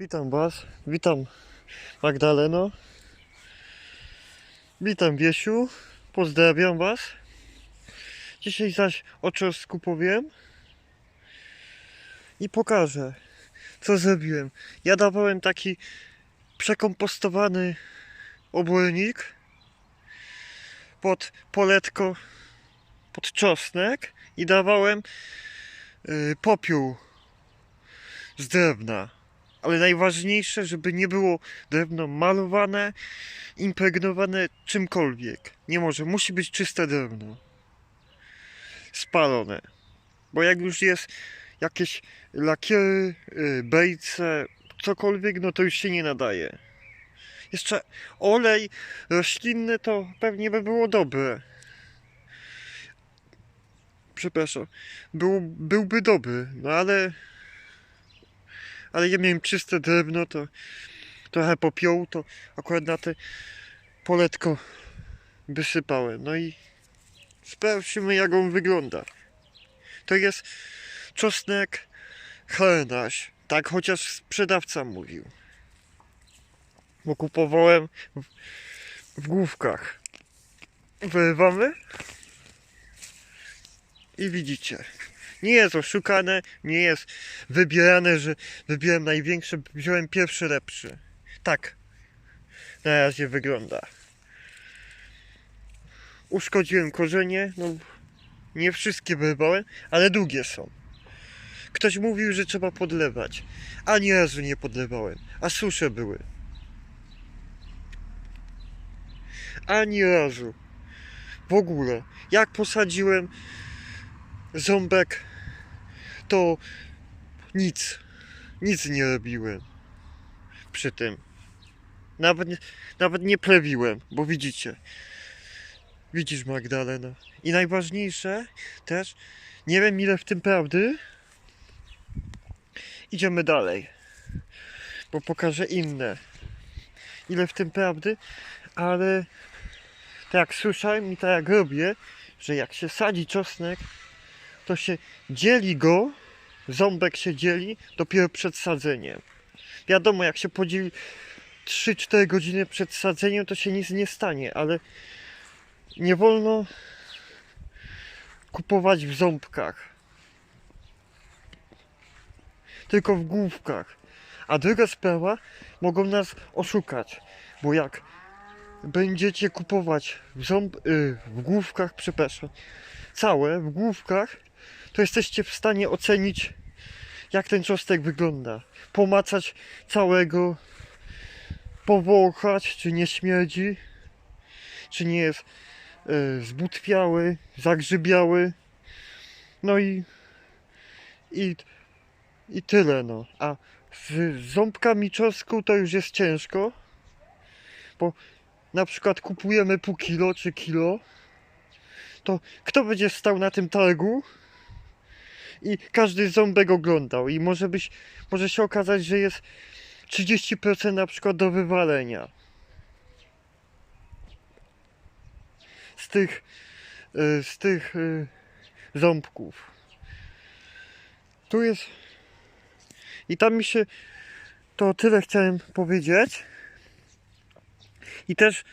Witam Was, witam Magdaleno, witam Wiesiu, pozdrawiam Was. Dzisiaj zaś o czosnku powiem i pokażę, co zrobiłem. Ja dawałem taki przekompostowany obojnik pod poletko, pod czosnek i dawałem y, popiół z drewna. Ale najważniejsze, żeby nie było drewno malowane, impregnowane czymkolwiek. Nie może, musi być czyste drewno. Spalone. Bo jak już jest jakieś lakiery, y, bejce, cokolwiek, no to już się nie nadaje. Jeszcze olej roślinny to pewnie by było dobre. Przepraszam. Był, byłby dobry, no ale ale ja miałem czyste drewno, to trochę popiołu, to akurat na te poletko wysypałem. No i sprawdźmy jak on wygląda. To jest czosnek hrenaś, tak chociaż sprzedawca mówił. Bo kupowałem w, w główkach. Wyrywamy i widzicie. Nie jest oszukane, nie jest wybierane, że wybieram największe, wziąłem pierwszy lepszy. Tak. Na razie wygląda. Uszkodziłem korzenie, no nie wszystkie wyrwałem, ale długie są. Ktoś mówił, że trzeba podlewać. Ani razu nie podlewałem, a susze były. Ani razu. W ogóle. Jak posadziłem ząbek to nic, nic nie robiłem przy tym. Nawet, nawet nie plewiłem, bo widzicie. Widzisz Magdalena. I najważniejsze też, nie wiem ile w tym prawdy. Idziemy dalej, bo pokażę inne. Ile w tym prawdy, ale tak jak słyszałem i tak jak robię, że jak się sadzi czosnek, to się dzieli go, ząbek się dzieli dopiero przed sadzeniem. Wiadomo, jak się podzieli 3-4 godziny przed sadzeniem, to się nic nie stanie, ale nie wolno kupować w ząbkach. Tylko w główkach. A druga sprawa, mogą nas oszukać, bo jak będziecie kupować w, ząb, y, w główkach, przepraszam, całe w główkach, to jesteście w stanie ocenić, jak ten czosnek wygląda. Pomacać całego, powąchać, czy nie śmierdzi, czy nie jest e, zbutwiały, zagrzybiały. No i, i, i tyle, no. A z ząbkami czosnku to już jest ciężko, bo na przykład kupujemy pół kilo czy kilo, to kto będzie stał na tym targu i każdy ząbek oglądał i może być, może się okazać, że jest 30% na przykład do wywalenia. Z tych, y, z tych y, ząbków. Tu jest i tam mi się to tyle chciałem powiedzieć. I też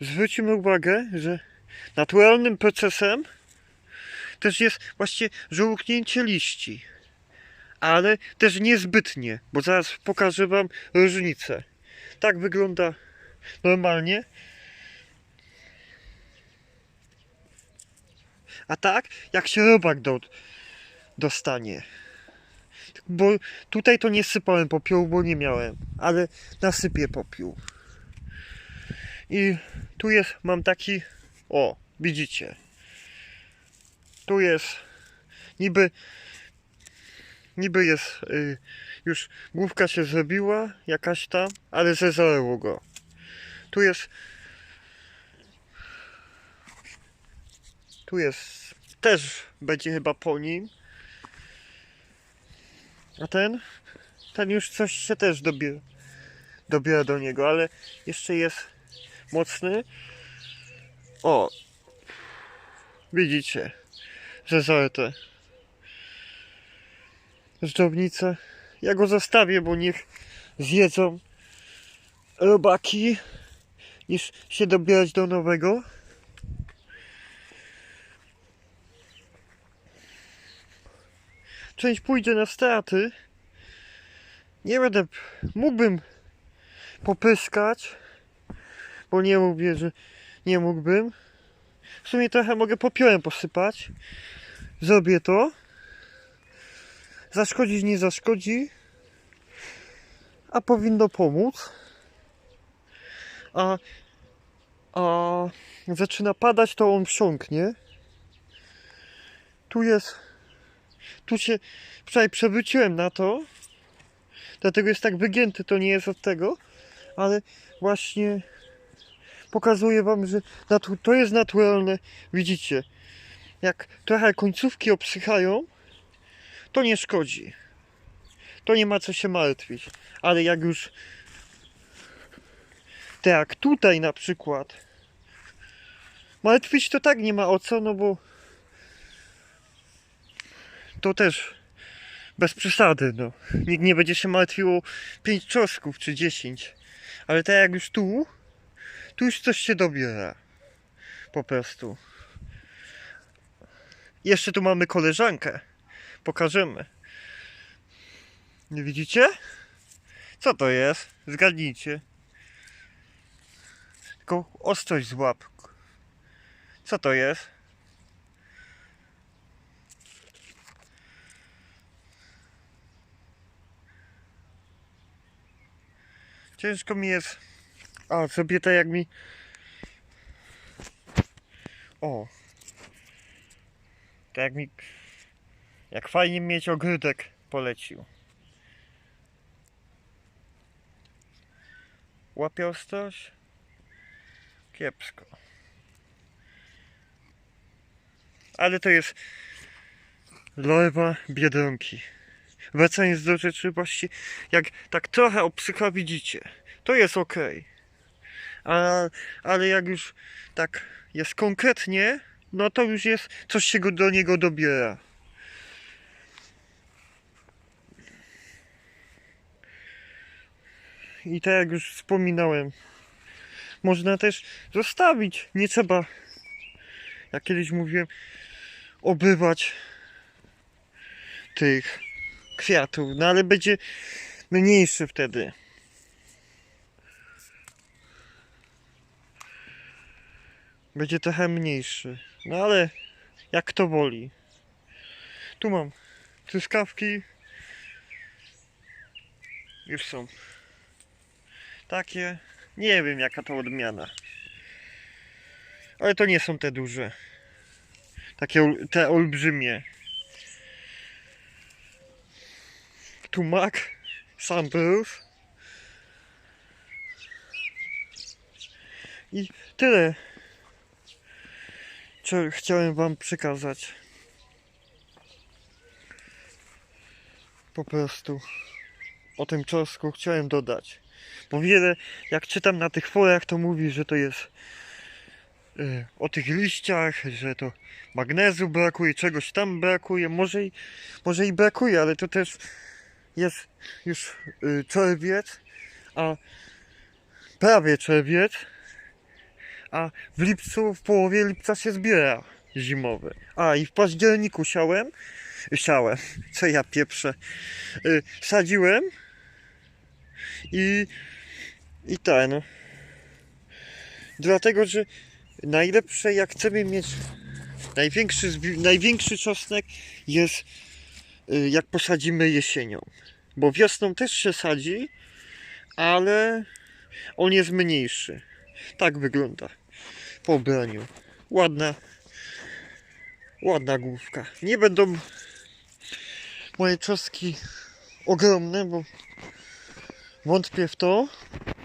zwrócimy uwagę, że naturalnym procesem też jest właśnie żółknięcie liści. Ale też niezbytnie, bo zaraz pokażę Wam różnicę. Tak wygląda normalnie. A tak, jak się robak do, dostanie. Bo tutaj to nie sypałem popiołu, bo nie miałem, ale nasypię popiół. I tu jest, mam taki, o, widzicie. Tu jest, niby, niby jest, y, już główka się zrobiła, jakaś tam, ale zezarło go. Tu jest, tu jest, też będzie chyba po nim. A ten, ten już coś się też dobiera, dobiera do niego, ale jeszcze jest mocny. O, widzicie, że zarte. Zdrownicę. Ja go zostawię, bo niech zjedzą robaki niż się dobierać do nowego. Część pójdzie na straty. Nie będę, mógłbym popyskać, bo nie mówię, że nie mógłbym. W sumie trochę mogę popiołem posypać. Zrobię to. Zaszkodzić nie zaszkodzi, a powinno pomóc. A, a zaczyna padać, to on wsiąknie. Tu jest, tu się, wczoraj przewróciłem na to, dlatego jest tak wygięty, to nie jest od tego, ale właśnie pokazuję wam, że to jest naturalne, widzicie, jak trochę końcówki obsychają, to nie szkodzi. To nie ma co się martwić. Ale jak już tak tutaj na przykład martwić to tak nie ma o co, no bo to też bez przesady, no. Nikt nie będzie się martwił o 5 czosnków czy 10. Ale tak jak już tu, tu już coś się dobiera. Po prostu. Jeszcze tu mamy koleżankę. Pokażemy. Nie widzicie? Co to jest? Zgadnijcie. Tylko ostrość złap. Co to jest? Ciężko mi jest. A, sobie to jak mi. O. Tak jak mi. Jak fajnie mieć ogródek polecił. Łapie ostrość? Kiepsko. Ale to jest lorwa biedronki. Wracając do rzeczy właśnie, jak tak trochę obsycha widzicie, to jest ok. A, ale jak już tak jest konkretnie, no to już jest, coś się go do niego dobiera. I tak jak już wspominałem, można też zostawić. Nie trzeba, jak kiedyś mówiłem, obywać tych kwiatów, no ale będzie mniejszy wtedy. Będzie trochę mniejszy. No ale jak kto woli. Tu mam truskawki. Już są takie. Nie wiem jaka to odmiana. Ale to nie są te duże. Takie te olbrzymie. Tu mak, Sandrus. I tyle, chciałem wam przekazać. Po prostu o tym czosnku chciałem dodać. Bo wiele, jak czytam na tych forach, to mówi, że to jest y, o tych liściach, że to magnezu brakuje, czegoś tam brakuje. Może i, może i brakuje, ale to też jest już y, czerwiec, a prawie czerwiec, a w lipcu, w połowie lipca się zbiera zimowy. A i w październiku siałem, siałem, co ja pieprzę, y, sadziłem i i ten. Dlatego, że najlepsze jak chcemy mieć największy, największy czosnek jest y, jak posadzimy jesienią. Bo wiosną też się sadzi, ale on jest mniejszy. Tak wygląda po ubraniu. Ładna, ładna główka. Nie będą moje czosnki ogromne, bo wątpię w to,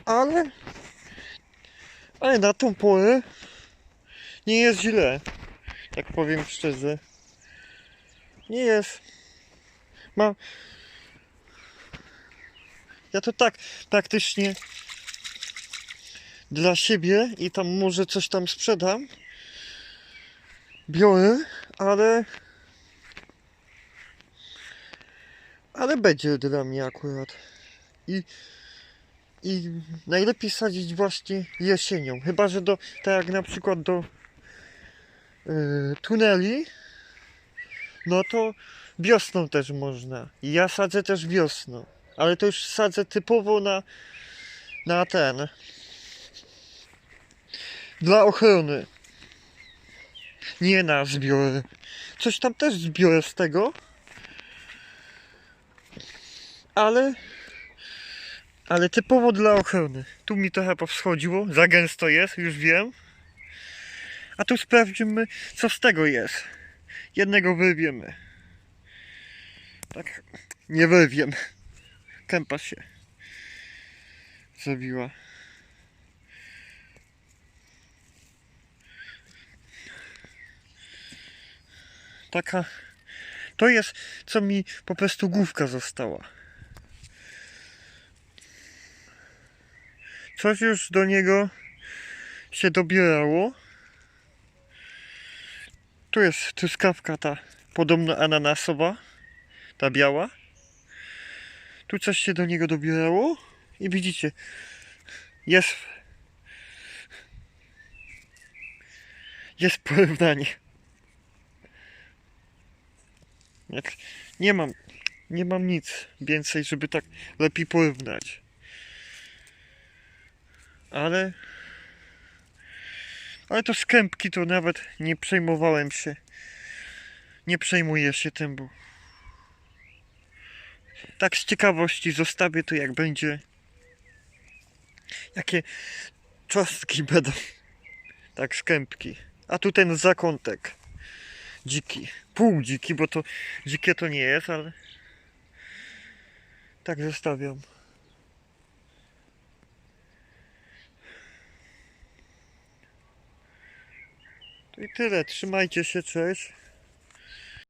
ale ale na tą porę nie jest źle. Tak powiem szczerze. Nie jest. Ma. Ja to tak praktycznie dla siebie i tam może coś tam sprzedam. Biorę, ale. Ale będzie dla mnie akurat. i, i najlepiej sadzić właśnie jesienią. Chyba, że do, tak jak na przykład do y, tuneli, no to wiosną też można. I ja sadzę też wiosną. Ale to już sadzę typowo na, na ten. Dla ochrony. Nie na zbiory. Coś tam też zbiorę z tego. Ale. Ale typowo dla ochrony. Tu mi trochę powschodziło. Za gęsto jest, już wiem. A tu sprawdzimy, co z tego jest. Jednego wyrwiemy. Tak, nie wyrwiem. Kępa się zabiła. Taka. To jest, co mi po prostu główka została. Coś już do niego się dobierało. Tu jest truskawka ta podobno ananasowa, ta biała. Tu coś się do niego dobierało i widzicie, jest jest porównanie. Nie mam, nie mam nic więcej, żeby tak lepiej porównać. Ale ale to skępki to nawet nie przejmowałem się. Nie przejmuję się tym, bo tak z ciekawości zostawię to jak będzie. Jakie cząstki będą. Tak, skępki. A tu ten zakątek. Dziki. Pół dziki, bo to dzikie to nie jest, ale tak zostawiam. To i tyle. Trzymajcie się, cześć.